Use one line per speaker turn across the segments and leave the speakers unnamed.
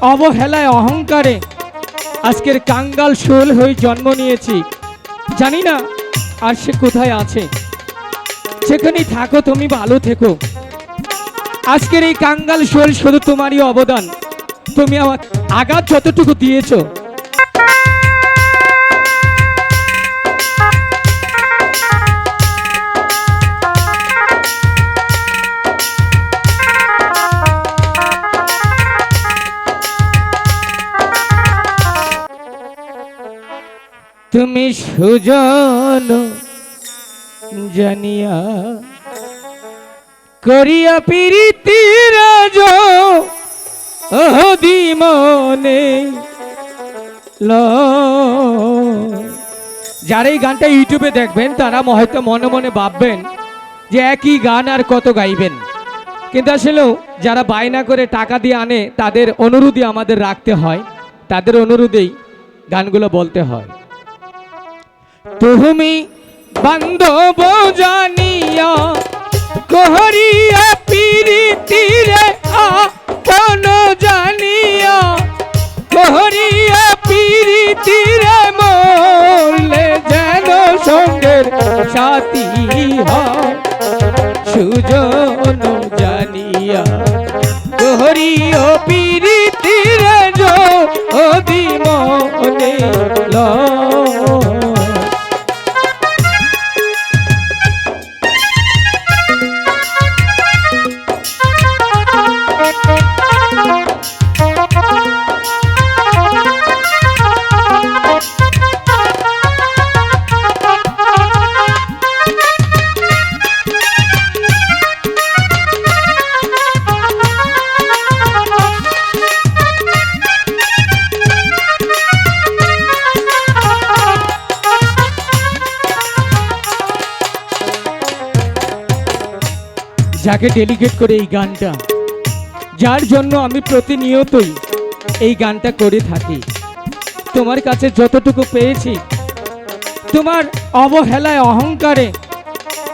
অবহেলায়, অহংকারে। আজকের কাঙ্গাল শোল হয়ে জন্ম নিয়েছি। জানি না আর সে কোথায় আছে। সেখানেই থাকো, তুমি ভালো থেকো। আজকের এই কাঙ্গাল শোল শুধু তোমারই অবদান। তুমি আমার আঘাত যতটুকু দিয়েছ সুজন জানিয়া করিয়া প্রীতি রাজ, অহদি মনে ল। যারা এই গানটা ইউটিউবে দেখবেন, তারা হয়তো মনে মনে ভাববেন যে একই গান আর কত গাইবেন। কিন্তু আসলেও যারা বায়না করে টাকা দিয়ে আনে, তাদের অনুরোধই আমাদের রাখতে হয়। তাদের অনুরোধেই গানগুলো বলতে হয়। তুমি বান্ধব জানিয়া কহরিয়া পিরিতিরে আপন জানিয়া কহরিয়া পিরিতিরে মরলে যেন সঙ্গের সাথী হয়। সুজন জানিয়া কহরিও পিরিতিরে যো অদি মনে লয়। যাকে ডেলিগেট করে এই গানটা। যার জন্য আমি প্রতিনিয়তই এই গানটা করে থাকি। তোমার কাছে যতটুকু পেয়েছি, তোমার অবহেলায়, অহংকারে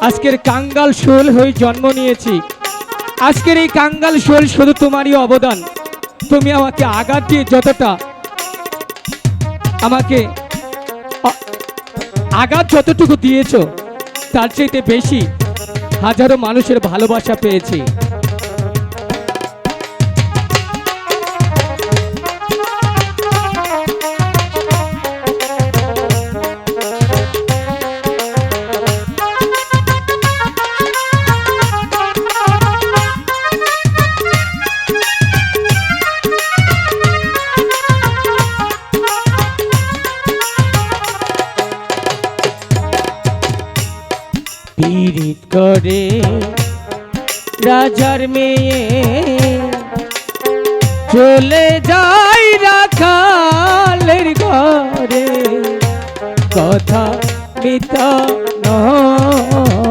আজকের কাঙ্গাল শোল হয়ে জন্ম নিয়েছি। আজকের এই কাঙ্গাল শোল শুধু তোমারই অবদান। তুমি আমাকে আঘাত দিয়ে যতটা আমাকে আঘাত যতটুকু দিয়েছ, তার চাইতে বেশি হাজারো মানুষের ভালোবাসা পেয়েছি। পীড়িত করে রাজার মেয়ে চলে যাই রাখালের ঘরে কথা পিতা নয়।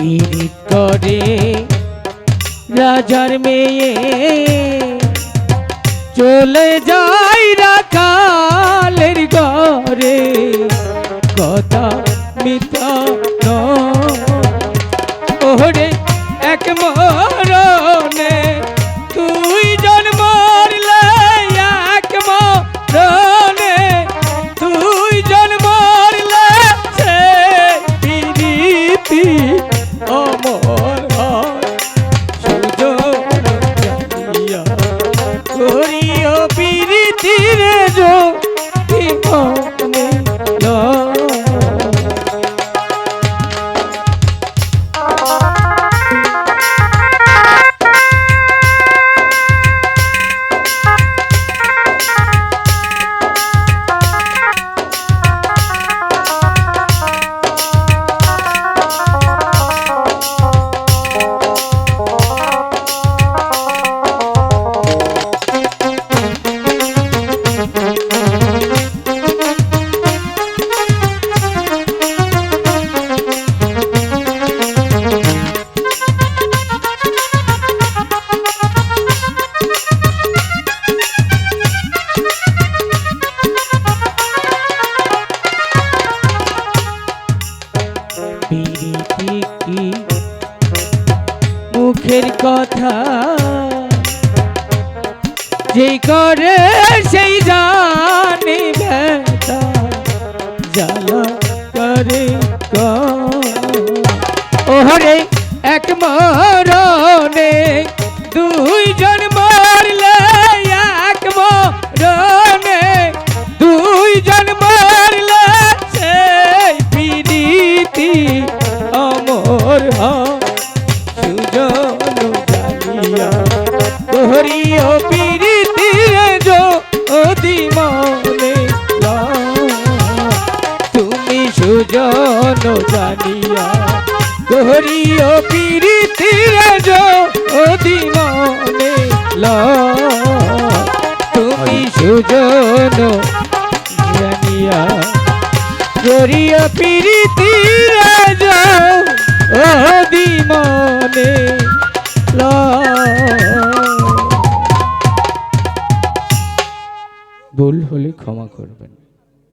পীড়িত করে রাজার মেয়ে চলে যাই রাখালের ঘরে। কথা মিথ্যা করিও প্রীতির যো যেই করে সেই জানি ব্যথা। করে ওহরে এক মরণে দুইজন তোহরিও পিরিতি যো অদি মনে তুমি সুজন জানিয়া তোহরিও পিরিতি যো অদি মনে তুমি সুজন জানিয়া করিয়া পিরিতি রাজা অদি মনে ভুল হলে ক্ষমা করবেন।